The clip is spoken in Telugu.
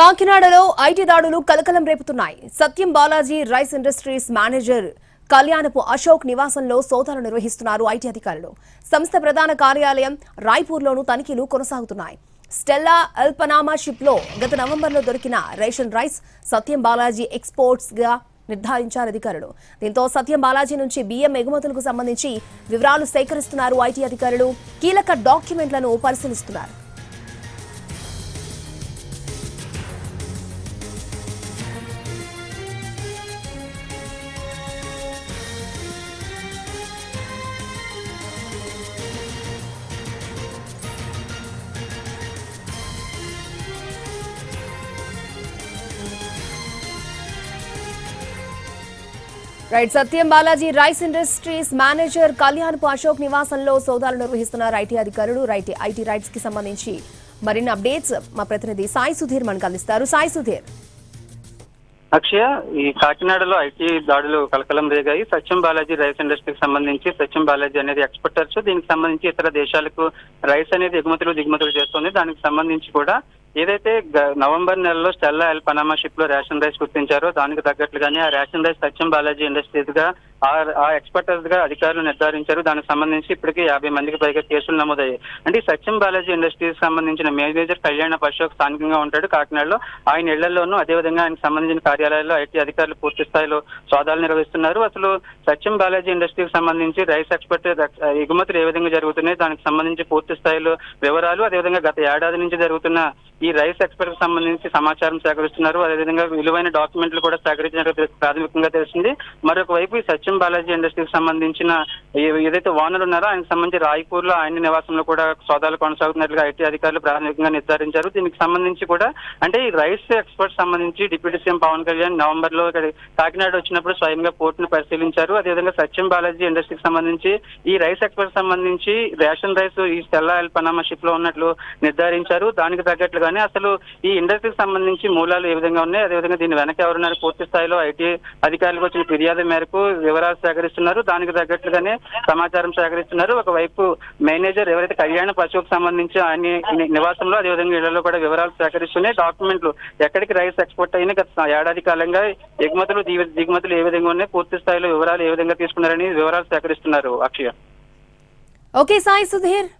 కాకినాడలో ఐటీ దాడులు కలకలం రేపుతున్నాయి. Satyam Balaji rice industries manager Kalyanapu Ashok నివాసంలో సోదాలు నిర్వహిస్తున్నారు ఐటీ అధికారులు. సంస్థ ప్రధాన కార్యాలయం రాయ్పూర్లోనూ తనిఖీలు కొనసాగుతున్నాయి. స్టెల్లా అల్పనామా షిప్లో గత నవంబర్లో దొరికిన రేషన్ రైస్ సత్యం బాలాజీ ఎక్స్పోర్ట్స్గా నిర్ధారించారు అధికారులు. దీంతో సత్యం బాలాజీ నుంచి బియ్యం ఎగుమతులకు సంబంధించి వివరాలు సేకరిస్తున్నారు ఐటీ అధికారులు. కీలక డాక్యుమెంట్లను పరిశీలిస్తున్నారు. Right Satyam Balaji rice industries manager Kalyanpu Ashok నివాసంలో సోదాలు నిర్వహిస్తున్నారు ఐటీ అధికారులు. రైట్ ఐటీ రైట్స్కి సంబంధించి మరిన్ని అప్డేట్స్ మా ప్రతినిధి సాయి సుధీర్ మనకు అందిస్తారు. సాయి సుధీర్. అక్షయ ఈ కాకినాడలో ఐటీ దాడులు కలకలం రేగాయి. సత్యం బాలాజీ రైస్ ఇండస్ట్రీకి సంబంధించి సత్యం బాలాజీ అనేది ఎక్స్పోర్టర్స్ దీనికి సంబంధించి ఇతర దేశాలకు రైస్ అనేది ఎగుమతులు దిగుమతులు చేస్తుంది. దానికి సంబంధించి కూడా ఏదైతే గ- నవంబర్ నెలలో స్టెల్లా ఎల్ పనామా షిప్లో రేషన్ రైస్ గుర్తించారో దానికి తగ్గట్లుగానే ఆ రేషన్ రైస్ సత్యం బాలాజీ ఇండస్ట్రీస్గా ఆ ఆ ఎక్స్పర్టర్స్గా అధికారులు నిర్ధారించారు. దానికి సంబంధించి ఇప్పటికీ యాభై మందికి పైగా కేసులు నమోదయ్యాయి. అంటే సత్యం బాలాజీ ఇండస్ట్రీస్ సంబంధించిన మేనేజర్ కళ్యాణ అశోక్ స్థానికంగా ఉంటాడు. కాకినాడలో ఆయన ఇళ్ళలోనూ అదేవిధంగా ఆయనకు సంబంధించిన కార్యాలయాల్లో ఐటీ అధికారులు పూర్తి స్థాయిలో సోదాలు నిర్వహిస్తున్నారు. అసలు సత్యం బాలాజీ ఇండస్ట్రీకి సంబంధించి రైస్ ఎక్స్పర్ట్ ఎగుమతులు ఏ విధంగా జరుగుతున్నాయి? దానికి సంబంధించి పూర్తి స్థాయిలో వివరాలు అదేవిధంగా గత ఏడాది నుంచి జరుగుతున్న ఈ రైస్ ఎక్స్పర్ట్కి సంబంధించి సమాచారం సేకరిస్తున్నారు. అదేవిధంగా విలువైన డాక్యుమెంట్లు కూడా సేకరించినట్టు ప్రాథమికంగా తెలిసింది మరొక వైపు ఈ సత్యం బాలాజీ ఇండస్ట్రీకి సంబంధించిన ఏదైతే ఓనర్ ఉన్నారో ఆయనకు సంబంధించి రాయపూర్లో ఆయన నివాసంలో కూడా సోదాలు కొనసాగుతున్నట్లుగా ఐటీ అధికారులు ప్రాథమికంగా నిర్ధారించారు. దీనికి సంబంధించి కూడా అంటే ఈ రైస్ ఎక్స్పర్ట్ సంబంధించి డిప్యూటీ సీఎం పవన్ కళ్యాణ్ నవంబర్లో ఇక్కడ కాకినాడ వచ్చినప్పుడు స్వయంగా పోర్టును పరిశీలించారు. అదేవిధంగా సత్యం బాలాజీ ఇండస్ట్రీకి సంబంధించి ఈ రైస్ ఎక్స్పర్ట్ సంబంధించి రేషన్ రైస్ ఈ స్టెల్లా ఎల్ పనామా షిప్లో ఉన్నట్లు నిర్ధారించారు. దానికి తగ్గట్లుగానే అసలు ఈ ఇండస్ట్రీకి సంబంధించి మూలాలు ఏ విధంగా ఉన్నాయి? అదేవిధంగా దీని వెనక ఎవరున్నారు? పూర్తి స్థాయిలో ఐటీ అధికారులకు వచ్చిన ఫిర్యాదు మేరకు వివరాలు సేకరిస్తున్నారు. దానికి తగ్గట్లుగానే సమాచారం సేకరిస్తున్నారు. ఒకవైపు మేనేజర్ ఎవరైతే కళ్యాణ పశువుకు సంబంధించి అన్ని నివాసంలో అదేవిధంగా ఇళ్ళలో కూడా వివరాలు సేకరిస్తున్నాయి. డాక్యుమెంట్లు ఎక్కడికి రైస్ ఎక్స్పోర్ట్ అయినా గత ఏడాది కాలంగా ఎగుమతులు దిగుమతులు ఏ విధంగా ఉన్నాయి పూర్తి స్థాయిలో వివరాలు ఏ విధంగా తీసుకున్నారని వివరాలు సేకరిస్తున్నారు అక్షయ. ఓకే సాయి సుధీర్.